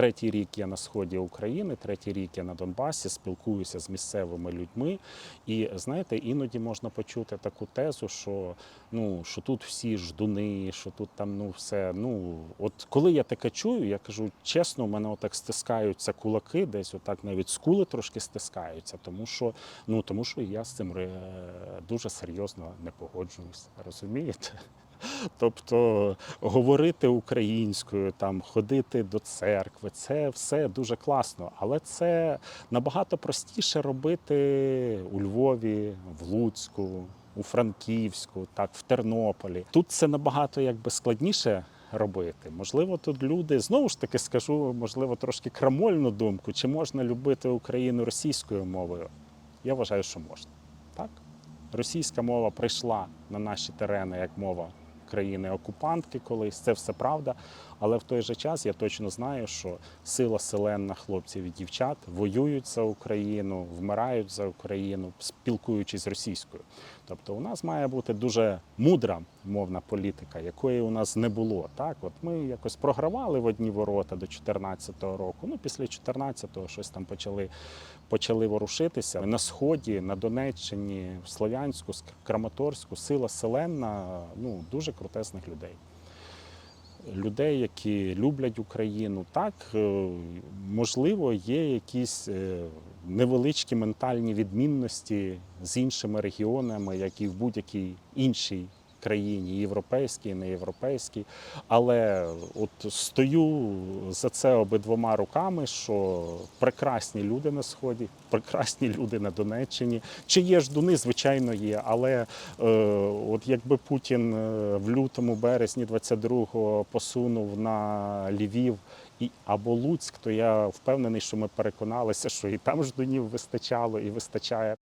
третій рік я на сході України, третій рік я на Донбасі, спілкуюся з місцевими людьми. І знаєте, іноді можна почути таку тезу, що ну що тут всі ждуни, що тут там ну все. Ну от коли я таке чую, я кажу чесно, у мене отак стискаються кулаки, десь отак навіть скули трошки стискаються, тому що ну тому що я з цим дуже серйозно не погоджуюсь. Розумієте? Тобто говорити українською, там ходити до церкви, це все дуже класно, але це набагато простіше робити у Львові, в Луцьку, у Франківську, так, в Тернополі. Тут це набагато якби складніше. Робити. Можливо, тут люди знову ж таки скажу, можливо, трошки крамольну думку, чи можна любити Україну російською мовою? Я вважаю, що можна. Так? Російська мова прийшла на наші терени як мова країни-окупантки колись, це все правда. Але в той же час я точно знаю, що сила селенна хлопців і дівчат воюють за Україну, вмирають за Україну, спілкуючись російською. Тобто, у нас має бути дуже мудра мовна політика, якої у нас не було. Так, от ми якось програвали в одні ворота до 2014 року. Ну, після 2014-го щось там почали, почали ворушитися. На сході, на Донеччині, в Слов'янську, Краматорську, сила селенна, ну дуже крутесних людей. Людей, які люблять Україну, так е, можливо, є якісь е, невеличкі ментальні відмінності з іншими регіонами, як і в будь-якій іншій країні, європейській, неєвропейській. Але от стою за це обидвома руками, що прекрасні люди на сході, прекрасні люди на Донеччині. Чи є ждуни, звичайно, є. Але е, от якби Путін е, в лютому березні 22-го посунув на Львів і або Луцьк, то я впевнений, що ми переконалися, що і там ждунів вистачало і вистачає.